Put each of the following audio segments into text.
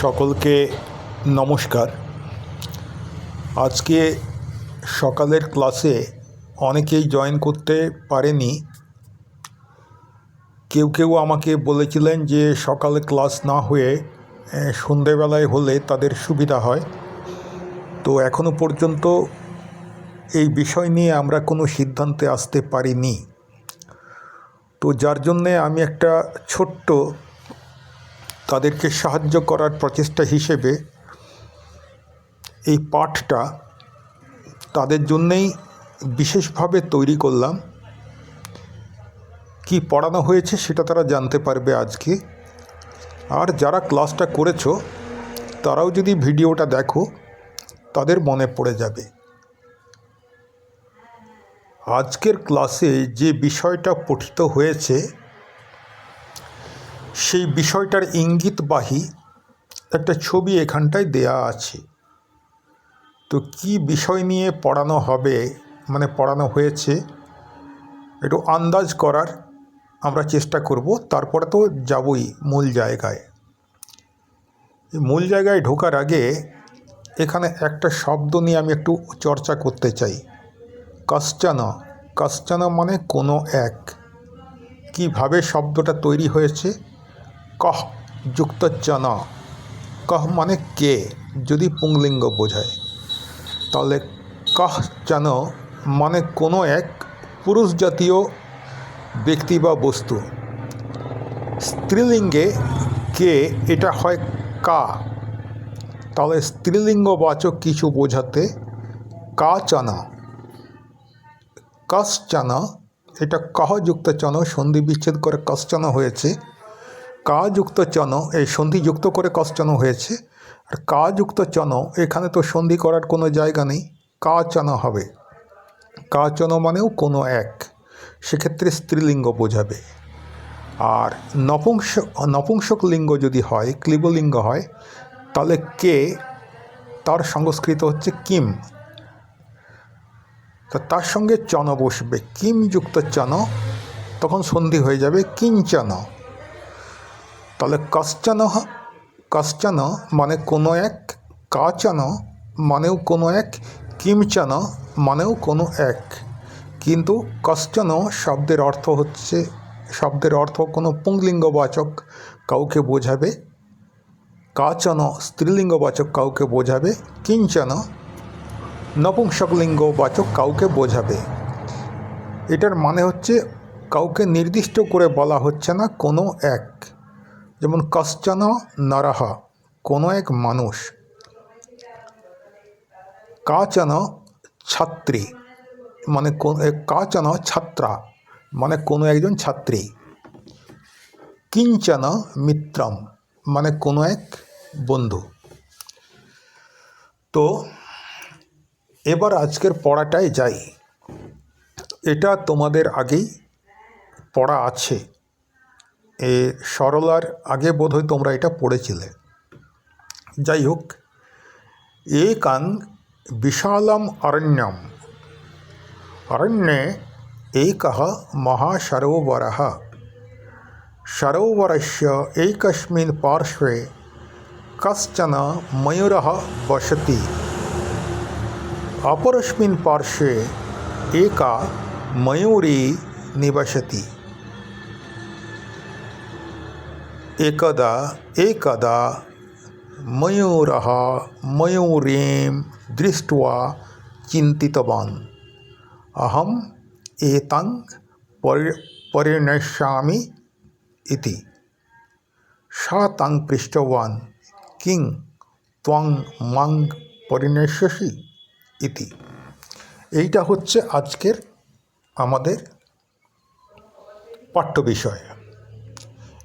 সকলকে নমস্কার। আজকে সকালের ক্লাসে অনেকেই জয়েন করতে পারেনি। কেউ কেউ আমাকে বলেছিলেন যে সকালে ক্লাস না হয়ে সন্ধেবেলায় হলে তাদের সুবিধা হয়। তো এখনও পর্যন্ত এই বিষয় নিয়ে আমরা কোনো সিদ্ধান্তে আসতে পারিনি। তো যার জন্যে আমি একটা ছোট্ট তাদেরকে সাহায্য করার প্রচেষ্টা হিসেবে এই পাঠটা তাদের জন্যেই বিশেষভাবে তৈরি করলাম। কি পড়ানো হয়েছে সেটা তারা জানতে পারবে আজকে। আর যারা ক্লাসটা করেছ, তারাও যদি ভিডিওটা দেখো, তাদের মনে পড়ে যাবে। আজকের ক্লাসে যে বিষয়টা পঠিত হয়েছে সেই বিষয়টার ইঙ্গিতবাহী একটা ছবি এখানটায় দেয়া আছে। তো কি বিষয় নিয়ে পড়ানো হবে মানে পড়ানো হয়েছে, একটু আন্দাজ করার আমরা চেষ্টা করব। তারপরে তো যাবই মূল জায়গায়। মূল জায়গায় ঢোকার আগে এখানে একটা শব্দ নিয়ে আমি একটু চর্চা করতে চাই। কাশ্চানা কাশ্চানা মানে কোনো এক। কীভাবে শব্দটা তৈরি হয়েছে? কহ যুক্ত চানা কহ মানে কে যদি পুংলিঙ্গ বোঝায়। তাহলে কহ চান মানে কোনো এক পুরুষ জাতীয় ব্যক্তি বা বস্তু। স্ত্রীলিঙ্গে কে এটা হয় কা। তাহলে স্ত্রীলিঙ্গবাচক কিছু বোঝাতে কা চানা। কাশ্চানা এটা কহ যুক্ত চন সন্ধি বিচ্ছেদ করে কশ্চন হয়েছে। কাযুক্ত চন, এই সন্ধি যুক্ত করে কশ্চন হয়েছে। আর কাযুক্ত চন, এখানে তো সন্ধি করার কোনো জায়গা নেই কা চন হবে। কা চন মানেও কোনো এক, সেক্ষেত্রে স্ত্রীলিঙ্গ বোঝাবে। আর নপুংস, নপুংসক লিঙ্গ যদি হয়, ক্লিবলিঙ্গ হয়, তাহলে কে, তার সংস্কৃত হচ্ছে কিম। তা তার সঙ্গে চন বসবে। কিম যুক্ত চন, তখন সন্ধি হয়ে যাবে কিঞ্চন তাহলে কশ্চন কশ্চন মানে কোনো এক, কাচন মানেও কোনো এক, কিমচন মানেও কোনো এক। কিন্তু কশ্চন শব্দের অর্থ হচ্ছে, শব্দের অর্থ কোনো পুংলিঙ্গবাচক কাউকে বোঝাবে, কাচন স্ত্রীলিঙ্গবাচক কাউকে বোঝাবে কিঞ্চন নপুংসকলিঙ্গবাচক কাউকে বোঝাবে। এটার মানে হচ্ছে কাউকে নির্দিষ্ট করে বলা হচ্ছে না কোনো এক। যেমন কশ্চন নরহা, কোনো এক মানুষ। কাচন ছাত্রী মানে কোন কাচন ছাত্রা মানে কোনো একজন ছাত্রী। কিঞ্চন মিত্রম মানে কোনো এক বন্ধু। তো এবার আজকের পড়াটায় যাই। এটা তোমাদের আগেই পড়া আছে। এ সরলার আগে বোধহয় তোমরা এটা পড়েছিলে যাই হোক একাং বিশালম অরণ্যম অরণ্যে एकः महासरोवरः सरोवरस्य एकस्मिन् पार्श्वे कश्चन मयूरः वसति अपरस्मिन् पार्श्वे एका मयूरी निवसति একদা একদা ময়ূর ময়ূরীম দৃষ্টা চিন্তিতবান। অহম এতং পরিণশ্যামি ইতি। সা তাং পৃষ্টবান কিং ত্বং মাং পরিণশ্যসি ইতি। এইটা হচ্ছে আজকের আমাদের পাঠ্য বিষয়।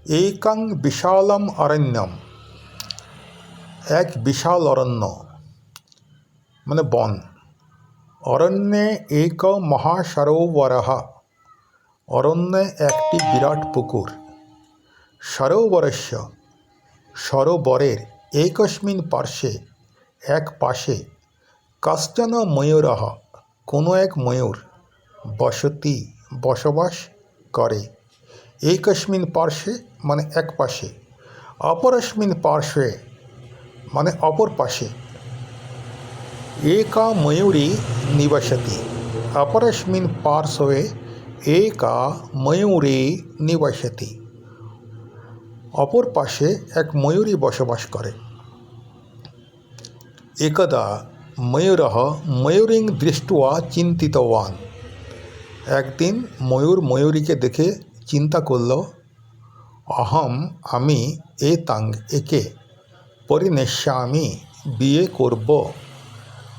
একাং বিশালম অরণ্যম এক বিশাল অরণ্য মানে বন অরণ্যে এক মহাসরোবরः অরণ্যে একটি বিরাট পুকুর সরোবরস্য সরোবরের একস্মিন পার্শ্বে এক পাশে কাশ্চন ময়ূরः কোনো এক ময়ূর বসতি বসবাস করে একস্মিন পার্শ্বে মানে এক পাশে, অপরস্মিন পার্শ্বে মানে অপর পাশে। একা ময়ূরী নিবসতি, অপরস্মিন পার্শ্বে একা ময়ূরী নিবসতি। অপর পাশে এক ময়ূরী বসবাস করে। একদা ময়ূর ময়ূরিং দৃষ্টা চিন্তিতওয়ান। একদিন ময়ূর ময়ূরীকে দেখে চিন্তা করল, অহম আমি এ তাং একে পরিনেশ্যামি বিয়ে করব।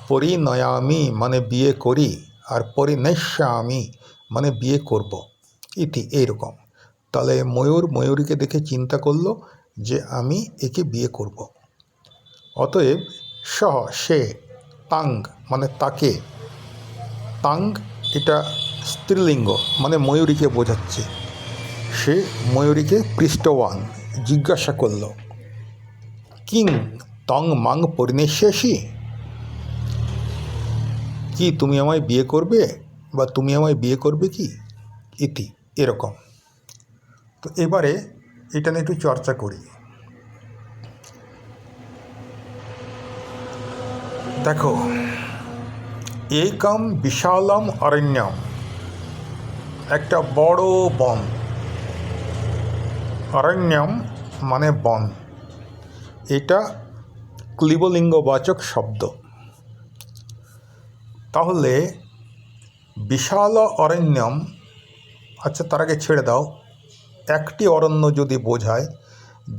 পরিণয়ামি মানে বিয়ে করি আর পরিনেশ্যামি মানে বিয়ে করব। ইতি এইরকম। তাহলে ময়ূর ময়ূরীকে দেখে চিন্তা করল যে আমি একে বিয়ে করব। অতএব সহ সে, তাং মানে তাকে। তাং এটা স্ত্রীলিঙ্গ মানে ময়ূরীকে বোঝাচ্ছে। সে ময়ূরীকে পৃষ্ঠবান জিজ্ঞাসা করল, কিং তং মাং পরিণেশ্যাসী? কি তুমি আমায় বিয়ে করবে বা তুমি আমায় বিয়ে করবে কি? ইতি, এরকম। তো এবারে এটা নিয়ে একটু চর্চা করি। দেখো একম বিশালম অরণ্যম, একটা বড় বন। অরণ্যম মানে বন। এটা ক্লিবলিঙ্গবাচক শব্দ। তাহলে বিশাল অরণ্যম আচ্ছা তার আগে ছেড়ে দাও, একটি অরণ্য যদি বোঝায়,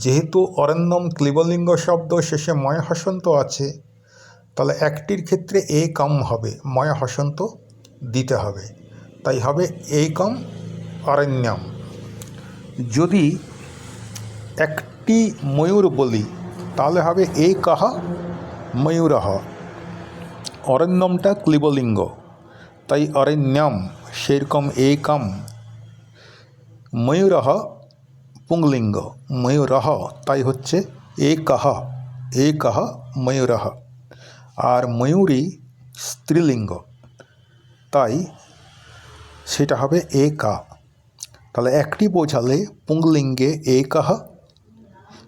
যেহেতু অরণ্যম ক্লিবলিঙ্গ শব্দ শেষে ময় হসন্ত আছে, তাহলে একটির ক্ষেত্রে এ কম হবে ময় হসন্ত দিতে হবে। তাই হবে এই কম অরণ্যম। যদি একটি ময়ূর বলি, তাহলে হবে এ কাহা ময়ূরহ। অরণ্যমটা ক্লিবলিঙ্গ, তাই অরণ্যম সেরকম একম। ময়ূরহ পুংলিঙ্গ, ময়ূরহ তাই হচ্ছে একহ একহ ময়ূরহ। আর ময়ূরী স্ত্রীলিঙ্গ, তাই সেটা হবে একা তাহলে একটি বোঝালে পুংলিঙ্গে একহ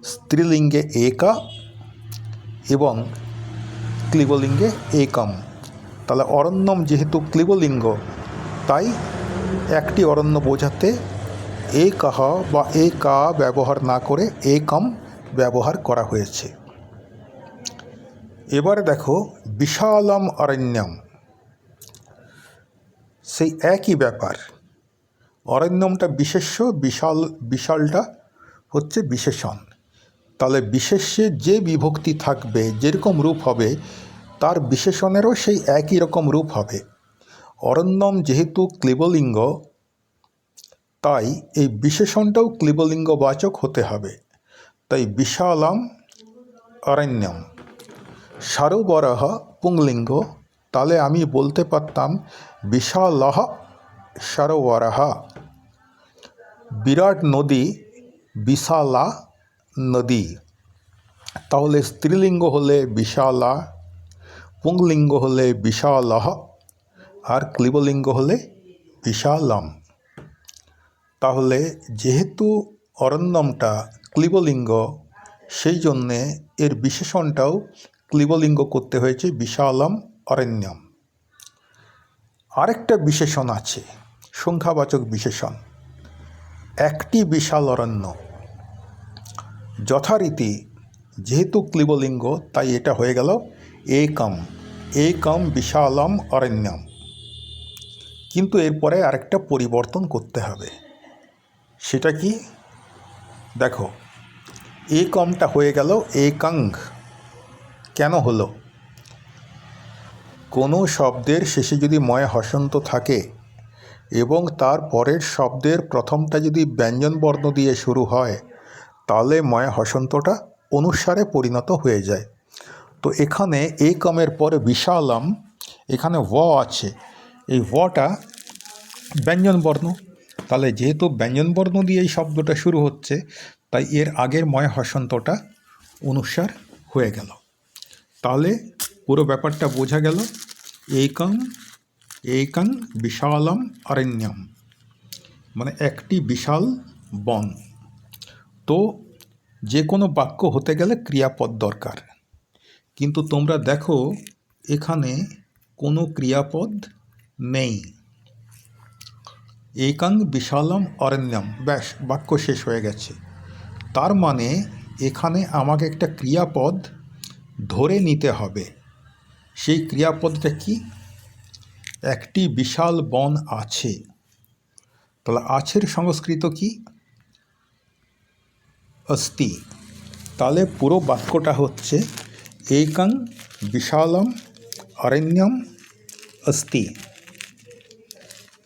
স্ত্রীলিঙ্গে একা এবং ক্লিবলিঙ্গে একম। তাহলে অরণ্যম যেহেতু ক্লিবলিঙ্গ, তাই একটি অরণ্য বোঝাতে এ কাহ বা এ কা ব্যবহার না করে একম ব্যবহার করা হয়েছে। এবারে দেখো বিশালম অরণ্যম। সেই একই ব্যাপার। অরণ্যমটা বিশেষ্য, বিশাল, বিশালটা হচ্ছে বিশেষণ। তাহলে বিশেষ্যে যে বিভক্তি থাকবে, যেরকম রূপ হবে, তার বিশেষণেরও সেই একই রকম রূপ হবে। অরণ্যম যেহেতু ক্লিবলিঙ্গ, তাই এই বিশেষণটাও ক্লিবলিঙ্গবাচক হতে হবে। তাই বিশালাম অরণ্যম। সারোবরহ পুংলিঙ্গ তাহলে আমি বলতে পারতাম বিশালহ সরোবরহ। বিরাট নদী বিশালা নদী। তাহলে স্ত্রীলিঙ্গ হলে বিশালা, পুংলিঙ্গ হলে বিশালহ, আর ক্লিবলিঙ্গ হলে বিশালম। তাহলে যেহেতু অরণ্যমটা ক্লিবলিঙ্গ, সেই জন্যে এর বিশেষণটাও ক্লিবলিঙ্গ করতে হয়েছে বিশালম, অরণ্যম। আরেকটা বিশেষণ আছে, সংখ্যাবাচক বিশেষণ। একটি বিশাল অরণ্য যথারীতি, যেহেতু ক্লিবলিঙ্গ, তাই এটা হয়ে গেল একম। একম বিশালম অরণ্যম। কিন্তু এরপরে আরেকটা পরিবর্তন করতে হবে। সেটা কি? দেখো, একমটা হয়ে গেল একাং। কেন হলো? কোনো শব্দের শেষে যদি ময় হসন্ত থাকে এবং তার পরের শব্দের প্রথমটা যদি ব্যঞ্জন বর্ণ দিয়ে শুরু হয় তাহলে ময় হসন্তটা অনুসারে পরিণত হয়ে যায়। তো এখানে এই কমের পরে বিশালাম, এখানে ভ আছে। এই ভটা ব্যঞ্জন বর্ণ তাহলে যেহেতু ব্যঞ্জন বর্ণ দিয়ে এই শব্দটা শুরু হচ্ছে, তাই এর আগের ময় হসন্তটা অনুসার হয়ে গেল। তাহলে পুরো ব্যাপারটা বোঝা গেল। একং একং, বিশালম অরণ্যম মানে একটি বিশাল বন। তো যে কোনো বাক্য হতে গেলে ক্রিয়াপদ দরকার। কিন্তু তোমরা দেখো, এখানে কোনো ক্রিয়াপদ নেই। একাং বিশালম অরণ্যম। ব্যাস, বাক্য শেষ হয়ে গেছে। তার মানে এখানে আমাকে একটা ক্রিয়াপদ ধরে নিতে হবে। সেই ক্রিয়াপদটা কি? একটি বিশাল বন আছে। তাহলে আছের সংস্কৃত কি? অস্তি। তাহলে পুরো বাক্যটা হচ্ছে, একং বিশালম অরণ্যম অস্তি।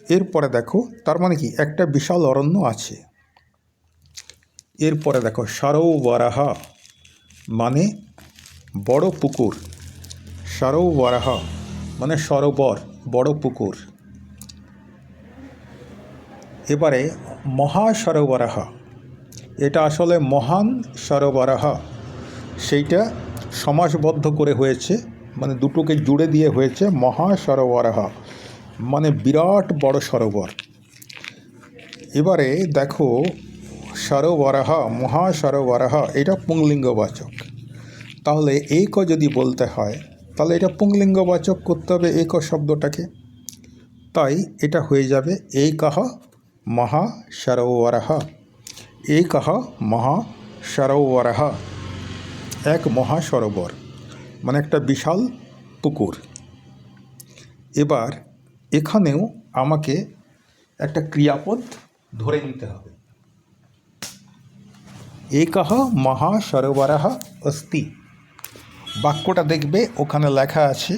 এরপরে দেখো, তার মানে কি? একটা বিশাল অরণ্য আছে। এরপরে দেখো, সরোবরাহা মানে বড় পুকুর। সরোবরাহা মানে সরোবর, বড় পুকুর। এবারে মহাসরোবরাহা এটা আসলে মহান সরোবরাহা। সেইটা সমাসবদ্ধ করে হয়েছে মানে দুটোকে জুড়ে দিয়ে হয়েছে মহাসরোবরাহা মানে বিরাট বড় সরোবর। এবারে দেখো, সরোবরাহা মহাসরোবরাহা এটা পুংলিঙ্গবাচক। তাহলে এক যদি বলতে হয়, তাহলে এটা পুংলিঙ্গবাচক করতে হবে এক শব্দটাকে। তাই এটা হয়ে যাবে, একহ মহা সরোবরাহা। একহ মহা সরোবরাহা এক মহা সরোবর মানে একটা বিশাল পুকুর। এবার এখানেও আমাকে একটা ক্রিয়াপদ ধরে নিতে হবে। একহ মহা সরোবরাহ অস্তি। বাক্যটা দেখবে, ওখানে লেখা আছে,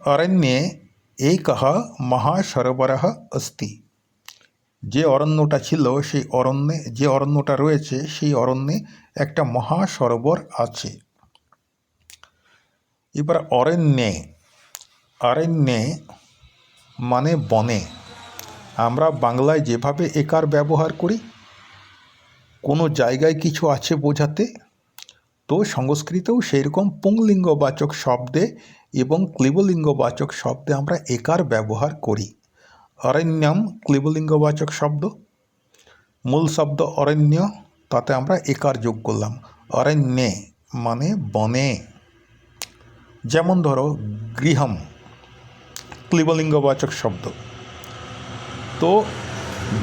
অরণ্যে একহ মহা সরোবরাহ অস্তি। যে অরণ্যটা ছিল, সেই অরণ্যে, যে অরণ্যটা রয়েছে, সেই অরণ্যে একটা মহা সরোবর আছে। এবার অরণ্যে অরণ্যে মানে বনে। আমরা বাংলায় যেভাবে একার ব্যবহার করি, কোনো জায়গায় কিছু আছে বোঝাতে, তো সংস্কৃতেও সেই রকম পুংলিঙ্গবাচক শব্দে এবং ক্লিবলিঙ্গবাচক শব্দে আমরা একার ব্যবহার করি। অরণ্যম ক্লিবলিঙ্গবাচক শব্দ। মূল শব্দ অরণ্য, তাতে আমরা একার যোগ করলাম। অরণ্যে মানে বনে। যেমন ধরো, গৃহম, ক্লিবলিঙ্গবাচক শব্দ। তো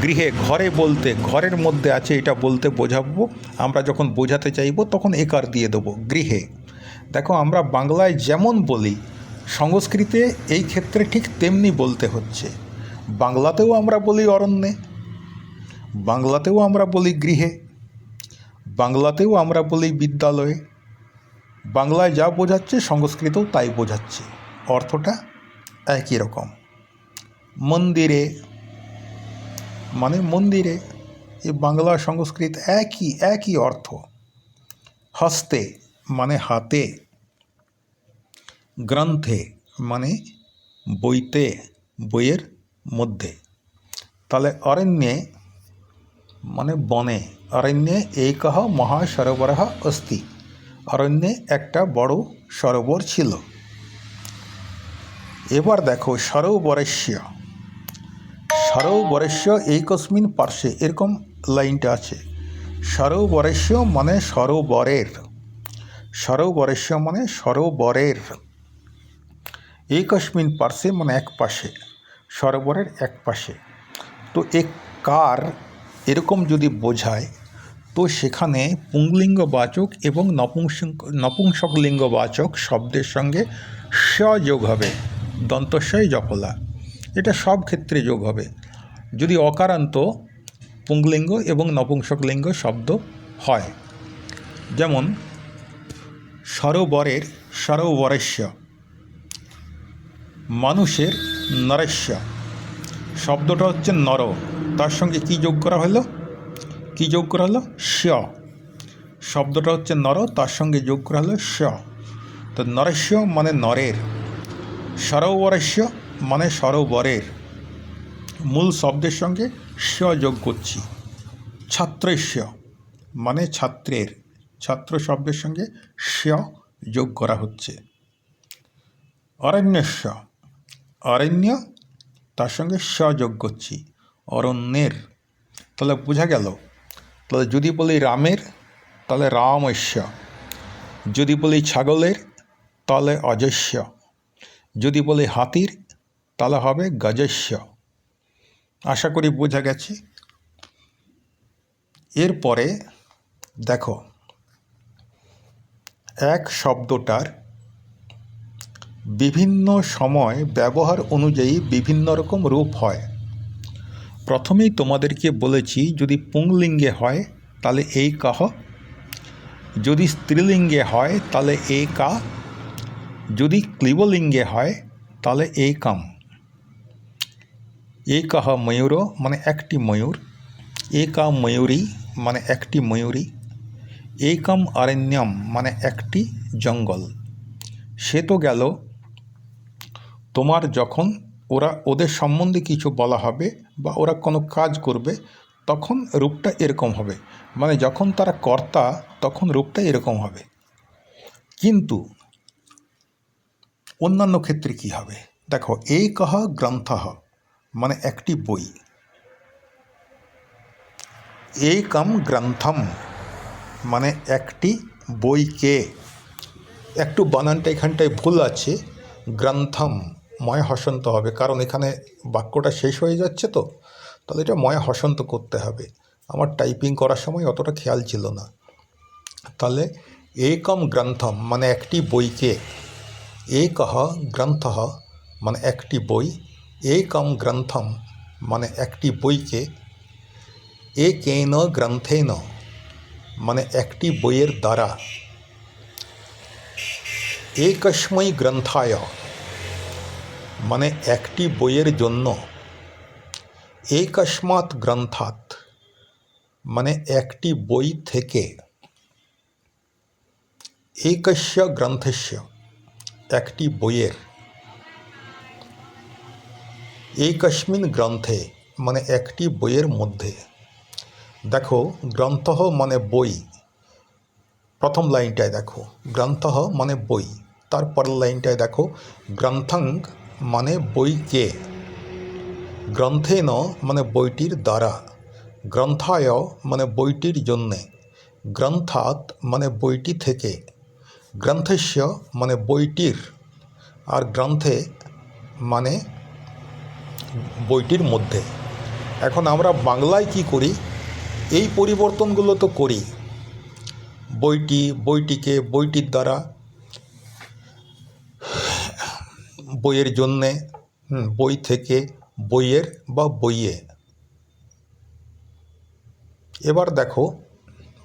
গৃহে, ঘরে বলতে, ঘরের মধ্যে আছে এটা বলতে বোঝাবো। আমরা যখন বোঝাতে চাইব, তখন একার দিয়ে দেবো, গৃহে। দেখো, আমরা বাংলায় যেমন বলি, সংস্কৃতে এই ক্ষেত্রে ঠিক তেমনি বলতে হচ্ছে। বাংলাতেও আমরা বলি অরণ্যে, বাংলাতেও আমরা বলি গৃহে, বাংলাতেও আমরা বলি বিদ্যালয়ে। বাংলায় যা বোঝাচ্ছে সংস্কৃতও তাই বোঝাচ্ছে। অর্থটা একই রকম। মন্দিরে মানে মন্দিরে এ বাংলা সংস্কৃত একই একই অর্থ। হস্তে মানে হাতে। গ্রন্থে মানে বইতে, বইয়ের মধ্যে। তাহলে অরণ্যে মানে বনে, অরণ্যে একহ মহাসরোবরহ অস্তি অরণ্যে একটা বড় সরোবর ছিল। এবার দেখো সরোবরস্য সরোবরস্য একস্মিন পার্শ্বে, এরকম লাইনটা আছে। সরোবরস্য মানে সরোবরের। সরোবরস্য মানে সরোবরের। একস্মিন পার্শ্বে মানে এক পাশে। সরোবরের এক পাশে। তো এক কার এরকম যদি বোঝায়, তো সেখানে পুংলিঙ্গবাচক এবং নপুংসক নপুংসকলিঙ্গবাচক শব্দের সঙ্গে স যোগ হবে। দন্তস্বয় জফলা এটা সব ক্ষেত্রে যোগ হবে। যদি অকারান্ত পুংলিঙ্গ এবং নপুংসকলিঙ্গ শব্দ হয়, যেমন, সরোবরের সরোবরেশ্য, মানুষের নরেশ্য। শব্দটা হচ্ছে নর। তার সঙ্গে কি যোগ করা হলো? কি যোগ করা হলো? স শব্দটা হচ্ছে নর, তার সঙ্গে যোগ করা হলো স তো নরেশ্য মানে নরের। সরোবরেশ্য মানে সরোবরের। মূল শব্দের সঙ্গে স যোগ করছি। ছাত্রেশ্য মানে ছাত্রের। ছাত্র শব্দের সঙ্গে স যোগ করা হচ্ছে। অরণ্যস্য অরণ্য, তার সঙ্গে স যোগ করছি অরণ্যের। তাহলে বোঝা গেল, তাহলে যদি বলি রামের, তাহলে রামস্য। যদি বলি ছাগলের, তাহলে অজস্য। যদি বলি হাতির, তাহলে হবে গজস্য। আশা করি বোঝা গেছে। এরপরে দেখো, এক শব্দটার বিভিন্ন সময় ব্যবহার অনুযায়ী বিভিন্ন রকম রূপ হয়। প্রথমেই তোমাদেরকে বলেছি, যদি পুংলিঙ্গে হয়, তাহলে এই কাহ। যদি স্ত্রীলিঙ্গে হয়, তাহলে এ কা। যদি ক্লিবলিঙ্গে হয়, তাহলে এ কাম। এ কাহ ময়ূর মানে একটি ময়ূর। এ কা ময়ূরী মানে একটি ময়ূরী। একম অরণ্যম মানে একটি জঙ্গল। সে তো গেল তোমার যখন ওরা ওদের সম্বন্ধে কিছু বলা হবে বা ওরা কোনো কাজ করবে, তখন রূপটা এরকম হবে। মানে যখন তারা কর্তা, তখন রূপটা এরকম হবে। কিন্তু অন্যান্য ক্ষেত্রে কি হবে? দেখো এই কহ গ্রন্থ মানে একটি বই। একম গ্রন্থম মানে একটি বইকে। একটু বানানটা এখানটায় ভুল আছে। গ্রন্থম। ময় হসন্ত হবে। কারণ এখানে বাক্যটা শেষ হয়ে যাচ্ছে তো, তাহলে এটা ময় হসন্ত করতে হবে। আমার টাইপিং করার সময় অতটা খেয়াল ছিল না। তাহলে একম গ্রন্থম মানে একটি বইকে, একহ গ্রন্থ মানে একটি বই, একম গ্রন্থম মানে একটি বইকে, একেন গ্রন্থেন মানে একটি বইয়ের দ্বারা, একস্মৈ গ্রন্থায় মানে একটি বইয়ের জন্য। একস্মাৎ গ্রন্থাৎ মানে একটি বই থেকে। একস্য গ্রন্থস্য, একটি বইয়ের। একস্মিন গ্রন্থে মানে একটি বইয়ের মধ্যে। দেখো গ্রন্থ মানে বই। প্রথম লাইনটায় দেখো গ্রন্থ মানে বই। তারপরের লাইনটায় দেখো গ্রন্থং মানে বইকে গ্রন্থেন মানে বইটির দ্বারা। গ্রন্থায় মানে বইটির জন্যে। গ্রন্থাৎ মানে বইটি থেকে। গ্রন্থস্য মানে বইটির। আর গ্রন্থে মানে বইটির মধ্যে। এখন আমরা বাংলায় কি করি? এই পরিবর্তনগুলো তো করি। বইটি, বইটিকে, বইটির দ্বারা বইয়ের জন্যে বই থেকে বইয়ের বা বইয়ে। এবার দেখো,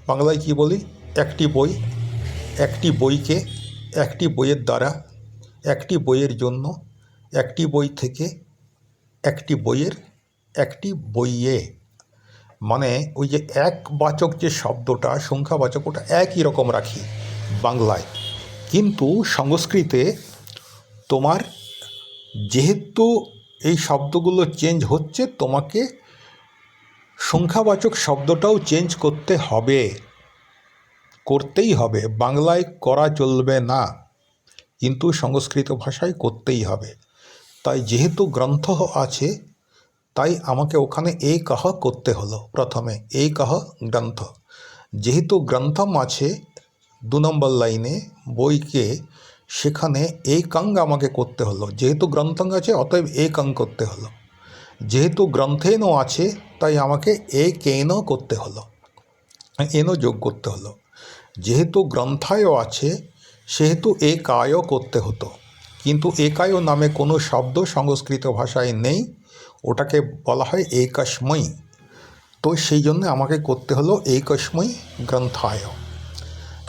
বাংলায় কি বলি? একটি বই, একটি বইকে একটি বইয়ের দ্বারা, একটি বইয়ের জন্য, একটি বই থেকে একটি বইয়ের একটি বইয়ে। মানে ওই যে এক বাচক যে শব্দটা সংখ্যাবাচক ওটা একই রকম রাখি বাংলায়। কিন্তু সংস্কৃতে তোমার যেহেতু এই শব্দগুলো চেঞ্জ হচ্ছে, তোমাকে সংখ্যাবাচক শব্দটাও চেঞ্জ করতে হবে, করতেই হবে। বাংলায় করা চলবে না, কিন্তু সংস্কৃত ভাষায় করতেই হবে। তাই যেহেতু গ্রন্থ আছে, তাই আমাকে ওখানে এই কাহ করতে হলো, প্রথমে এই কাহ গ্রন্থ। যেহেতু গ্রন্থম আছে, দু নম্বর লাইনে বইকে সেখানে এই আমাকে করতে হলো। যেহেতু গ্রন্থং আছে, অতএব এই কাং করতে হলো। যেহেতু গ্রন্থেনও আছে, তাই আমাকে এ কেনও করতে হলো। এনও যোগ করতে হলো। যেহেতু গ্রন্থায়ও আছে, সেহেতু এ কায়ও করতে হতো। কিন্তু একায়ও নামে কোনো শব্দ সংস্কৃত ভাষায় নেই। ওটাকে বলা হয় একস্ময়ী তো সেই জন্য আমাকে করতে হলো একস্ময়ী গ্রন্থায়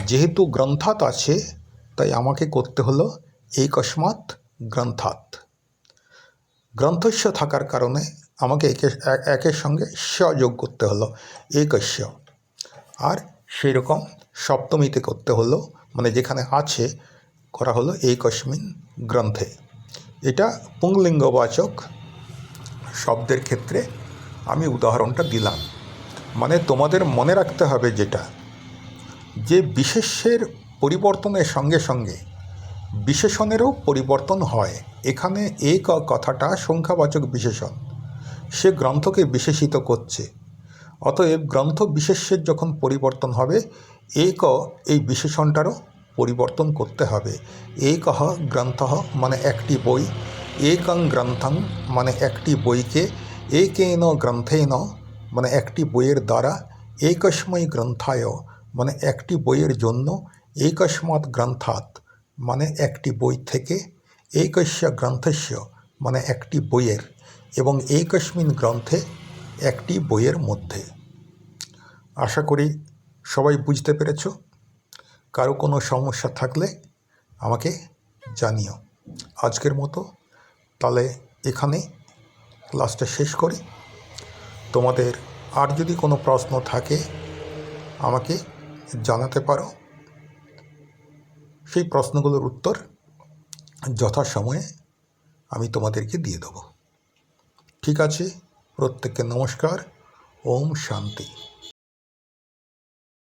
যেহেতু গ্রন্থাত আছে তাই আমাকে করতে হলো একস্মাৎ গ্রন্থাত গ্রন্থস্য থাকার কারণে আমাকে একে এক- একের সঙ্গে স যোগ করতে হলো, একস্য। আর সেই রকম সপ্তমীতে করতে হলো মানে যেখানে আছে, করা হলো এই একস্মিন গ্রন্থে। এটা পুংলিঙ্গবাচক শব্দের ক্ষেত্রে আমি উদাহরণটা দিলাম। মানে তোমাদের মনে রাখতে হবে যেটা, যে বিশেষ্যের পরিবর্তনের সঙ্গে সঙ্গে বিশেষণেরও পরিবর্তন হয়। এখানে ক- কথাটা সংখ্যাবাচক বিশেষণ। সে গ্রন্থকে বিশেষিত করছে। অতএব গ্রন্থ বিশেষ্যের যখন পরিবর্তন হবে এই ক এই বিশেষণটারও পরিবর্তন করতে হবে। একহ গ্রন্থ মানে একটি বই। একং গ্রন্থং মানে একটি বইকে। এ একেন গ্রন্থেন মানে একটি বইয়ের দ্বারা। একস্মৈ গ্রন্থায় মানে একটি বইয়ের জন্য। একস্মাৎ গ্রন্থাৎ মানে একটি বই থেকে, একস্য গ্রন্থস্য মানে একটি বইয়ের এবং একস্মিন গ্রন্থে একটি বইয়ের মধ্যে। আশা করি সবাই বুঝতে পেরেছ। কারও কোনো সমস্যা থাকলে আমাকে জানিও। আজকের মতো তাহলে এখানে ক্লাসটা শেষ করি। তোমাদের আর যদি কোনো প্রশ্ন থাকে আমাকে জানাতে পারো। সেই প্রশ্নগুলোর উত্তর যথাসময়ে আমি তোমাদেরকে দিয়ে দেবো। ঠিক আছে প্রত্যেককে নমস্কার ওম শান্তি।